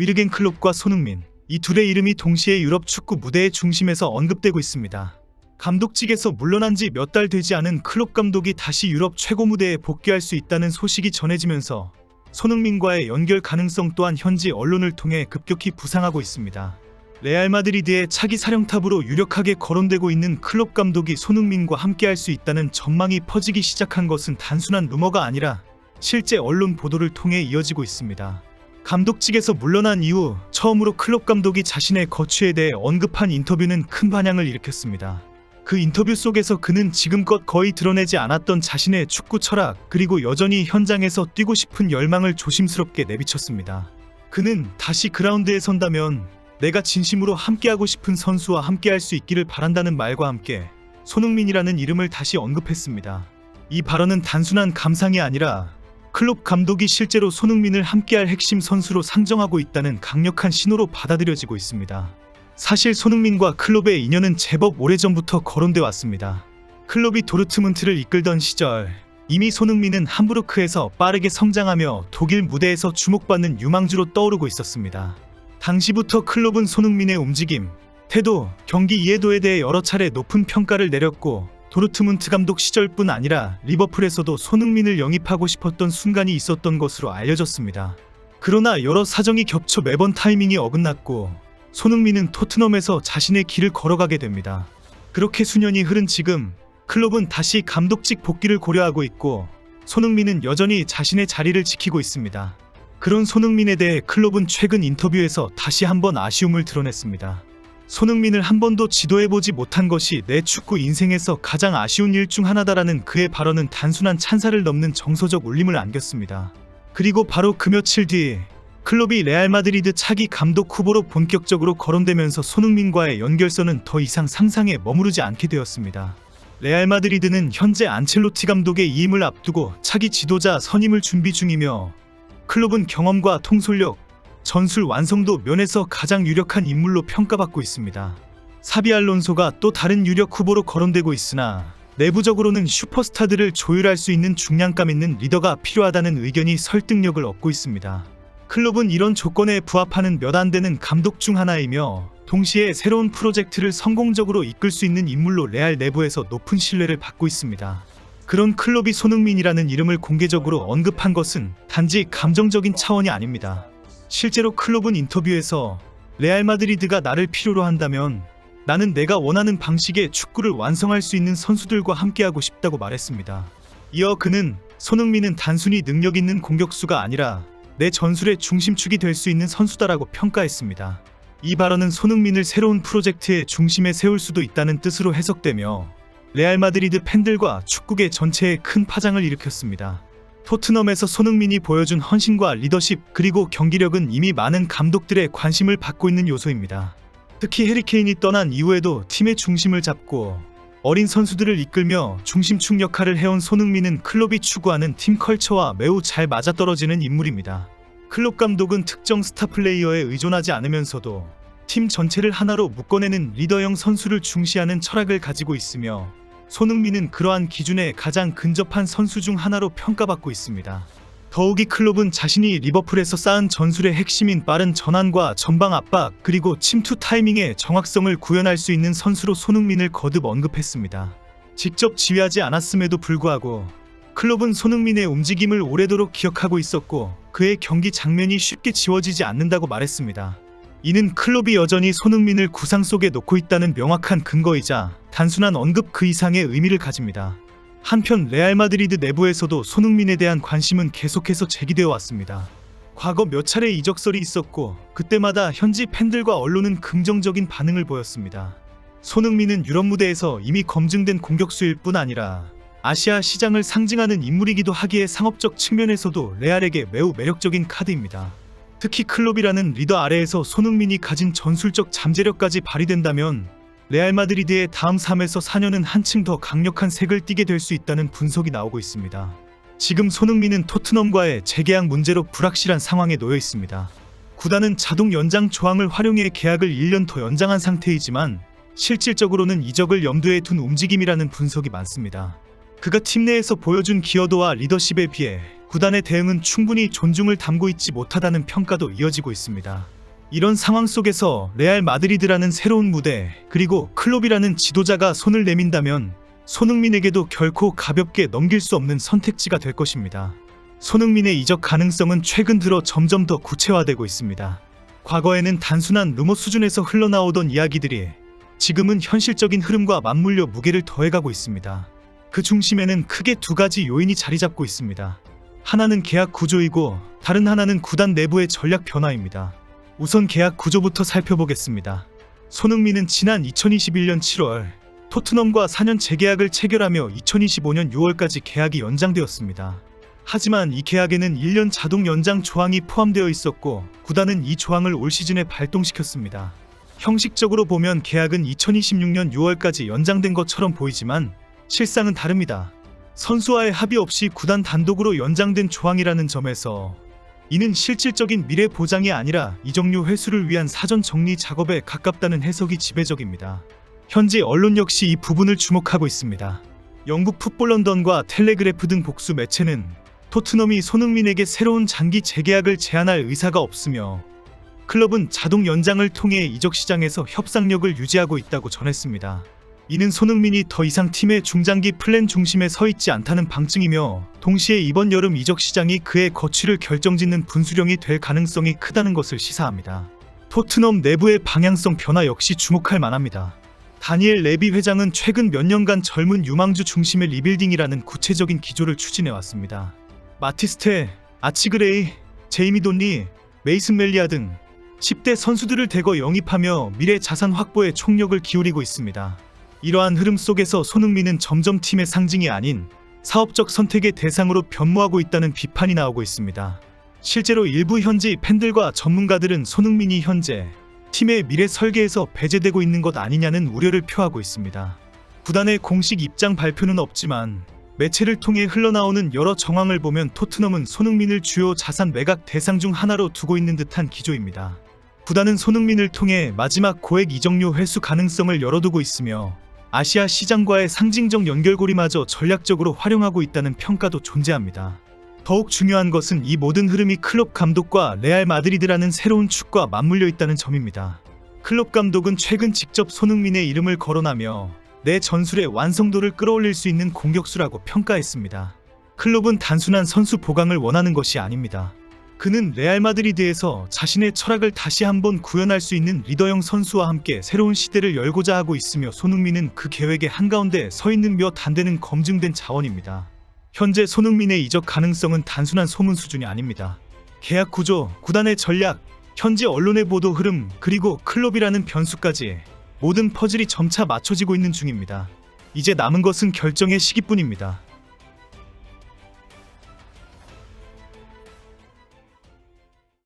위르겐 클롭과 손흥민 이 둘의 이름이 동시에 유럽 축구 무대의 중심에서 언급되고 있습니다. 감독직에서 물러난 지 몇 달 되지 않은 클롭 감독이 다시 유럽 최고 무대에 복귀할 수 있다는 소식이 전해지면서 손흥민과의 연결 가능성 또한 현지 언론을 통해 급격히 부상하고 있습니다. 레알 마드리드의 차기 사령탑으로 유력하게 거론되고 있는 클롭 감독이 손흥민과 함께할 수 있다는 전망이 퍼지기 시작한 것은 단순한 루머가 아니라 실제 언론 보도를 통해 이어지고 있습니다. 감독직에서 물러난 이후 처음으로 클롭 감독이 자신의 거취에 대해 언급한 인터뷰는 큰 반향을 일으켰습니다. 그 인터뷰 속에서 그는 지금껏 거의 드러내지 않았던 자신의 축구 철학 그리고 여전히 현장에서 뛰고 싶은 열망을 조심스럽게 내비쳤습니다. 그는 다시 그라운드에 선다면 내가 진심으로 함께하고 싶은 선수와 함께할 수 있기를 바란다는 말과 함께 손흥민이라는 이름을 다시 언급했습니다. 이 발언은 단순한 감상이 아니라 클롭 감독이 실제로 손흥민을 함께할 핵심 선수로 상정하고 있다는 강력한 신호로 받아들여지고 있습니다. 사실 손흥민과 클롭의 인연은 제법 오래전부터 거론돼 왔습니다. 클롭이 도르트문트를 이끌던 시절 이미 손흥민은 함부르크에서 빠르게 성장하며 독일 무대에서 주목받는 유망주로 떠오르고 있었습니다. 당시부터 클롭은 손흥민의 움직임, 태도, 경기 이해도에 대해 여러 차례 높은 평가를 내렸고 도르트문트 감독 시절뿐 아니라 리버풀에서도 손흥민을 영입하고 싶었던 순간이 있었던 것으로 알려졌습니다. 그러나 여러 사정이 겹쳐 매번 타이밍이 어긋났고 손흥민은 토트넘에서 자신의 길을 걸어가게 됩니다. 그렇게 수년이 흐른 지금 클롭은 다시 감독직 복귀를 고려하고 있고 손흥민은 여전히 자신의 자리를 지키고 있습니다. 그런 손흥민에 대해 클롭은 최근 인터뷰에서 다시 한번 아쉬움을 드러냈습니다. 손흥민을 한 번도 지도해보지 못한 것이 내 축구 인생에서 가장 아쉬운 일 중 하나다라는 그의 발언은 단순한 찬사를 넘는 정서적 울림을 안겼습니다. 그리고 바로 그 며칠 뒤 클롭이 레알 마드리드 차기 감독 후보로 본격적으로 거론되면서 손흥민과의 연결선은 더 이상 상상에 머무르지 않게 되었습니다. 레알 마드리드는 현재 안첼로티 감독의 이임을 앞두고 차기 지도자 선임을 준비 중이며 클롭은 경험과 통솔력, 전술 완성도 면에서 가장 유력한 인물로 평가받고 있습니다. 사비 알론소가 또 다른 유력 후보로 거론되고 있으나 내부적으로는 슈퍼스타들을 조율할 수 있는 중량감 있는 리더가 필요하다는 의견이 설득력을 얻고 있습니다. 클럽은 이런 조건에 부합하는 몇 안 되는 감독 중 하나이며 동시에 새로운 프로젝트를 성공적으로 이끌 수 있는 인물로 레알 내부에서 높은 신뢰를 받고 있습니다. 그런 클럽이 손흥민이라는 이름을 공개적으로 언급한 것은 단지 감정적인 차원이 아닙니다. 실제로 클럽은 인터뷰에서 레알 마드리드가 나를 필요로 한다면 나는 내가 원하는 방식의 축구를 완성할 수 있는 선수들과 함께하고 싶다고 말했습니다. 이어 그는 손흥민은 단순히 능력 있는 공격수가 아니라 내 전술의 중심축이 될 수 있는 선수다라고 평가했습니다. 이 발언은 손흥민을 새로운 프로젝트의 중심에 세울 수도 있다는 뜻으로 해석되며 레알 마드리드 팬들과 축구계 전체에 큰 파장을 일으켰습니다. 토트넘에서 손흥민이 보여준 헌신과 리더십 그리고 경기력은 이미 많은 감독들의 관심을 받고 있는 요소입니다. 특히 해리케인이 떠난 이후에도 팀의 중심을 잡고 어린 선수들을 이끌며 중심축 역할을 해온 손흥민은 클럽이 추구하는 팀 컬처와 매우 잘 맞아떨어지는 인물입니다. 클럽 감독은 특정 스타 플레이어에 의존하지 않으면서도 팀 전체를 하나로 묶어내는 리더형 선수를 중시하는 철학을 가지고 있으며 손흥민은 그러한 기준에 가장 근접한 선수 중 하나로 평가받고 있습니다. 더욱이 클롭은 자신이 리버풀에서 쌓은 전술의 핵심인 빠른 전환과 전방 압박 그리고 침투 타이밍의 정확성을 구현할 수 있는 선수로 손흥민을 거듭 언급했습니다. 직접 지휘하지 않았음에도 불구하고 클롭은 손흥민의 움직임을 오래도록 기억하고 있었고 그의 경기 장면이 쉽게 지워지지 않는다고 말했습니다. 이는 클롭이 여전히 손흥민을 구상 속에 놓고 있다는 명확한 근거이자 단순한 언급 그 이상의 의미를 가집니다. 한편 레알 마드리드 내부에서도 손흥민에 대한 관심은 계속해서 제기되어 왔습니다. 과거 몇 차례 이적설이 있었고 그때마다 현지 팬들과 언론은 긍정적인 반응을 보였습니다. 손흥민은 유럽 무대에서 이미 검증된 공격수일 뿐 아니라 아시아 시장을 상징하는 인물이기도 하기에 상업적 측면에서도 레알에게 매우 매력적인 카드입니다. 특히 클롭이라는 리더 아래에서 손흥민이 가진 전술적 잠재력까지 발휘된다면 레알 마드리드의 다음 3에서 4년은 한층 더 강력한 색을 띠게 될 수 있다는 분석이 나오고 있습니다. 지금 손흥민은 토트넘과의 재계약 문제로 불확실한 상황에 놓여 있습니다. 구단은 자동 연장 조항을 활용해 계약을 1년 더 연장한 상태이지만 실질적으로는 이적을 염두에 둔 움직임이라는 분석이 많습니다. 그가 팀 내에서 보여준 기여도와 리더십에 비해 구단의 대응은 충분히 존중을 담고 있지 못하다는 평가도 이어지고 있습니다. 이런 상황 속에서 레알 마드리드라는 새로운 무대 그리고 클롭이라는 지도자가 손을 내민다면 손흥민에게도 결코 가볍게 넘길 수 없는 선택지가 될 것입니다. 손흥민의 이적 가능성은 최근 들어 점점 더 구체화되고 있습니다. 과거에는 단순한 루머 수준에서 흘러나오던 이야기들이 지금은 현실적인 흐름과 맞물려 무게를 더해가고 있습니다. 그 중심에는 크게 두 가지 요인이 자리 잡고 있습니다. 하나는 계약 구조이고 다른 하나는 구단 내부의 전략 변화입니다. 우선 계약 구조부터 살펴보겠습니다. 손흥민은 지난 2021년 7월 토트넘과 4년 재계약을 체결하며 2025년 6월까지 계약이 연장되었습니다. 하지만 이 계약에는 1년 자동 연장 조항이 포함되어 있었고 구단은 이 조항을 올 시즌에 발동시켰습니다. 형식적으로 보면 계약은 2026년 6월까지 연장된 것처럼 보이지만 실상은 다릅니다. 선수와의 합의 없이 구단 단독으로 연장된 조항이라는 점에서 이는 실질적인 미래 보장이 아니라 이적료 회수를 위한 사전 정리 작업에 가깝다는 해석이 지배적입니다. 현재 언론 역시 이 부분을 주목하고 있습니다. 영국 풋볼 런던과 텔레그래프 등 복수 매체는 토트넘이 손흥민에게 새로운 장기 재계약을 제안할 의사가 없으며 클럽은 자동 연장을 통해 이적 시장에서 협상력을 유지하고 있다고 전했습니다. 이는 손흥민이 더 이상 팀의 중장기 플랜 중심에 서 있지 않다는 방증이며 동시에 이번 여름 이적 시장이 그의 거취를 결정짓는 분수령이 될 가능성이 크다는 것을 시사합니다. 토트넘 내부의 방향성 변화 역시 주목할 만합니다. 다니엘 레비 회장은 최근 몇 년간 젊은 유망주 중심의 리빌딩이라는 구체적인 기조를 추진해 왔습니다. 마티스테, 아치그레이, 제이미 돈리, 메이슨 멜리아 등 10대 선수들을 대거 영입하며 미래 자산 확보에 총력을 기울이고 있습니다. 이러한 흐름 속에서 손흥민은 점점 팀의 상징이 아닌 사업적 선택의 대상으로 변모하고 있다는 비판이 나오고 있습니다. 실제로 일부 현지 팬들과 전문가들은 손흥민이 현재 팀의 미래 설계에서 배제되고 있는 것 아니냐는 우려를 표하고 있습니다. 구단의 공식 입장 발표는 없지만 매체를 통해 흘러나오는 여러 정황을 보면 토트넘은 손흥민을 주요 자산 매각 대상 중 하나로 두고 있는 듯한 기조입니다. 구단은 손흥민을 통해 마지막 고액 이적료 회수 가능성을 열어두고 있으며 아시아 시장과의 상징적 연결고리마저 전략적으로 활용하고 있다는 평가도 존재합니다. 더욱 중요한 것은 이 모든 흐름이 클럽 감독과 레알 마드리드라는 새로운 축과 맞물려 있다는 점입니다. 클럽 감독은 최근 직접 손흥민의 이름을 거론하며 내 전술의 완성도를 끌어올릴 수 있는 공격수라고 평가했습니다. 클럽은 단순한 선수 보강을 원하는 것이 아닙니다. 그는 레알 마드리드에서 자신의 철학을 다시 한번 구현할 수 있는 리더형 선수와 함께 새로운 시대를 열고자 하고 있으며 손흥민은 그 계획의 한가운데 서 있는 몇 안 되는 검증된 자원입니다. 현재 손흥민의 이적 가능성은 단순한 소문 수준이 아닙니다. 계약 구조, 구단의 전략, 현지 언론의 보도 흐름, 그리고 클럽이라는 변수까지 모든 퍼즐이 점차 맞춰지고 있는 중입니다. 이제 남은 것은 결정의 시기뿐입니다.